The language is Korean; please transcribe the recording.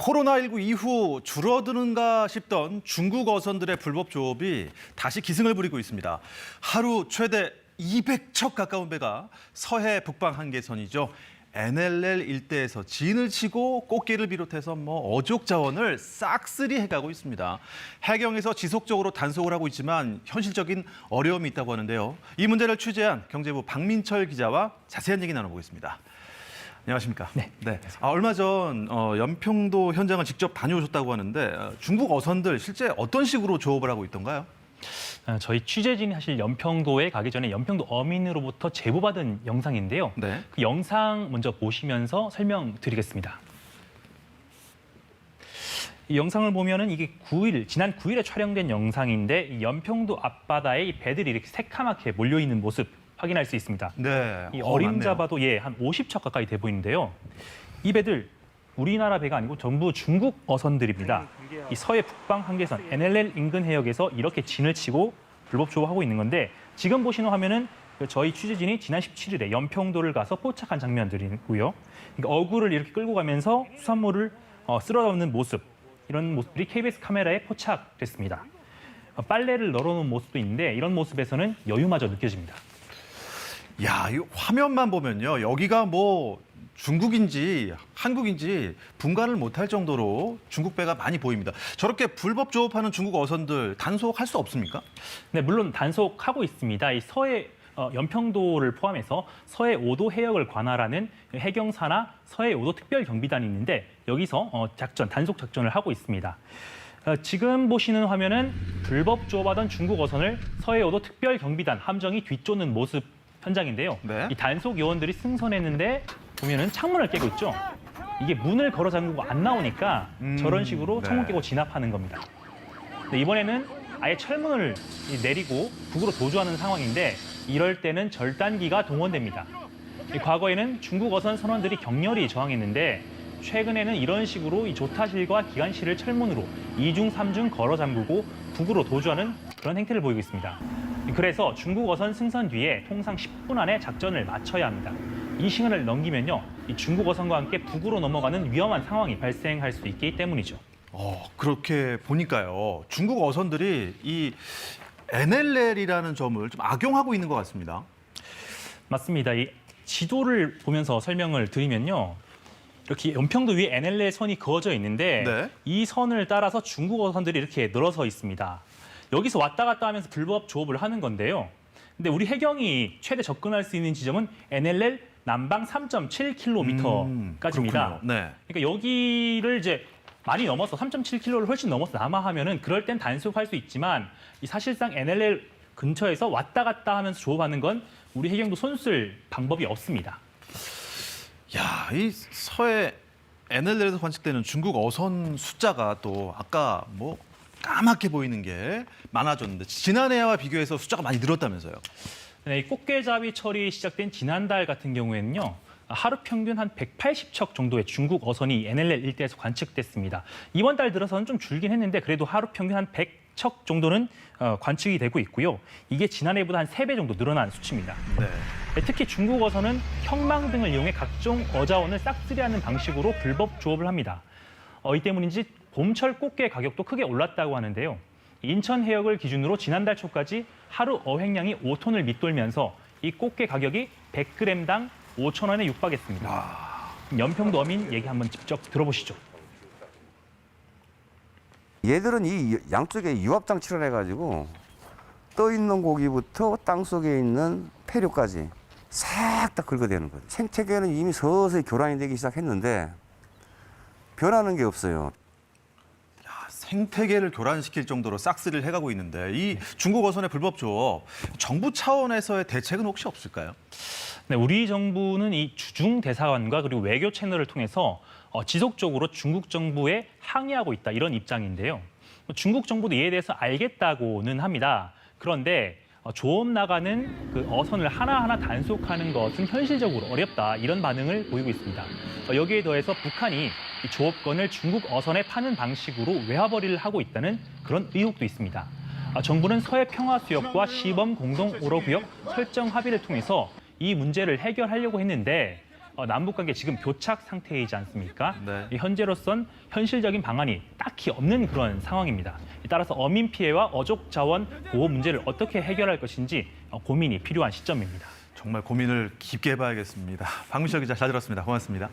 코로나19 이후 줄어드는가 싶던 중국 어선들의 불법 조업이 다시 기승을 부리고 있습니다. 하루 최대 200척 가까운 배가 서해 북방 한계선이죠. NLL 일대에서 진을 치고 꽃게를 비롯해서 뭐 어족 자원을 싹쓸이 해가고 있습니다. 해경에서 지속적으로 단속을 하고 있지만 현실적인 어려움이 있다고 하는데요. 이 문제를 취재한 경제부 박민철 기자와 자세한 얘기 나눠보겠습니다. 안녕하십니까? 네. 아, 얼마 전 어, 연평도 현장을 직접 다녀오셨다고 하는데 어, 중국 어선들 실제 어떤 식으로 조업을 하고 있던가요? 어, 저희 취재진이 사실 연평도에 가기 전에 연평도 어민으로부터 제보받은 영상인데요. 네. 그 영상 먼저 보시면서 설명드리겠습니다. 이 영상을 보면은 이게 9일 지난 9일에 촬영된 영상인데 이 연평도 앞바다에 이 배들이 이렇게 새카맣게 몰려 있는 모습 확인할 수 있습니다. 네. 이 어, 어림잡 맞네요. 아도 예, 한 50척 가까이 돼 보이는데요. 이 배들 우리나라 배가 아니고 전부 중국 어선들입니다. 이 서해 북방 한계선 NLL 인근 해역에서 이렇게 진을 치고 불법 조업하고 있는 건데 지금 보시는 화면은 그 저희 취재진이 지난 17일에 연평도를 가서 포착한 장면들이고요. 그러니까 어구를 이렇게 끌고 가면서 수산물을 어, 쓸어 담는 모습 이런 모습들이 KBS 카메라에 포착됐습니다. 어, 빨래를 널어놓은 모습도 있는데 이런 모습에서는 여유마저 느껴집니다. 야, 이 화면만 보면요. 여기가 뭐 중국인지 한국인지 분간을 못할 정도로 중국 배가 많이 보입니다. 저렇게 불법 조업하는 중국 어선들 단속할 수 없습니까? 네, 물론 단속하고 있습니다. 이 서해 어, 연평도를 포함해서 서해 5도 해역을 관할하는 해경사나 서해 5도 특별 경비단이 있는데 여기서 어, 작전, 단속 작전을 하고 있습니다. 어, 지금 보시는 화면은 불법 조업하던 중국 어선을 서해 5도 특별 경비단 함정이 뒤쫓는 모습 현장인데요. 네. 이 단속 요원들이 승선했는데 보면은 창문을 깨고 있죠. 이게 문을 걸어 잠그고 안 나오니까 음, 저런 식으로 네. 창문 깨고 진압하는 겁니다. 네, 이번에는 아예 철문을 이 내리고 북으로 도주하는 상황인데 이럴 때는 절단기가 동원됩니다. 이 과거에는 중국 어선 선원들이 격렬히 저항했는데 최근에는 이런 식으로 이 조타실과 기관실을 철문으로 이중삼중 걸어 잠그고 북으로 도주하는 그런 행태를 보이고 있습니다. 그래서 중국 어선 승선 뒤에 통상 10분 안에 작전을 마쳐야 합니다. 이 시간을 넘기면요, 이 중국 어선과 함께 북으로 넘어가는 위험한 상황이 발생할 수 있기 때문이죠. 어, 그렇게 보니까요. 중국 어선들이 이 NLL이라는 점을 좀 악용하고 있는 것 같습니다. 맞습니다. 이 지도를 보면서 설명을 드리면요. 이렇게 연평도 위에 NLL 선이 그어져 있는데 네. 이 선을 따라서 중국 어선들이 이렇게 늘어서 있습니다. 여기서 왔다 갔다 하면서 불법 조업을 하는 건데요. 근데 우리 해경이 최대 접근할 수 있는 지점은 NLL 남방 3.7km까지입니다. 음. 네. 그러니까 여기를 이제 많이 넘어서 3.7km를 훨씬 넘어서 남하하면은 그럴 땐 단속할 수 있지만 이 사실상 NLL 근처에서 왔다 갔다 하면서 조업하는 건 우리 해경도 손쓸 방법이 없습니다. 야, 이 서해 NLL에서 관측되는 중국 어선 숫자가 또 아까 뭐 까맣게 보이는 게 많아졌는데 지난해와 비교해서 숫자가 많이 늘었다면서요. 네, 이 꽃게잡이 처리 시작된 지난달 같은 경우에는요. 하루 평균 한 180척 정도의 중국 어선이 NLL 일대에서 관측됐습니다. 이번 달 들어서는 좀 줄긴 했는데 그래도 하루 평균 한 100척 정도는 어, 관측이 되고 있고요. 이게 지난해보다 한 3배 정도 늘어난 수치입니다. 네. 네, 특히 중국 어선은 형망 등을 이용해 각종 어자원을 싹쓸이하는 방식으로 불법 조업을 합니다. 어, 이 때문인지 봄철 꽃게 가격도 크게 올랐다고 하는데요. 인천 해역을 기준으로 지난달 초까지 하루 어획량이 5톤을 밑돌면서 이 꽃게 가격이 100g당 5천 원에 육박했습니다. 연평도 어민 얘기 한번 직접 들어보시죠. 얘들은 이 양쪽에 유압 장치를 해가지고 떠 있는 고기부터 땅 속에 있는 폐류까지 싹 다 긁어대는 거예요. 생태계는 이미 서서히 교란이 되기 시작했는데 변하는 게 없어요. 아, 생태계를 교란시킬 정도로 싹쓸이를 해가고 있는데 이 중국 어선의 불법 조업 정부 차원에서의 대책은 혹시 없을까요? 네, 우리 정부는 이 주중 대사관과 그리고 외교 채널을 통해서 어, 지속적으로 중국 정부에 항의하고 있다 이런 입장인데요. 뭐 중국 정부도 이에 대해서 알겠다고는 합니다. 그런데 어, 조업 나가는 그 어선을 하나하나 단속하는 것은 현실적으로 어렵다 이런 반응을 보이고 있습니다. 어, 여기에 더해서 북한이 이 조업권을 중국 어선에 파는 방식으로 외화벌이를 하고 있다는 그런 의혹도 있습니다. 아, 정부는 서해 평화수역과 시범 공동 오로 구역 설정 합의를 통해서 이 문제를 해결하려고 했는데 어, 남북 관계 지금 교착 상태이지 않습니까? 네. 이 현재로선 현실적인 방안이 딱히 없는 그런 상황입니다. 따라서 어민 피해와 어족 자원 보호 문제를 어떻게 해결할 것인지 어, 고민이 필요한 시점입니다. 정말 고민을 깊게 해봐야겠습니다. 박문철 기자 잘 들었습니다. 고맙습니다.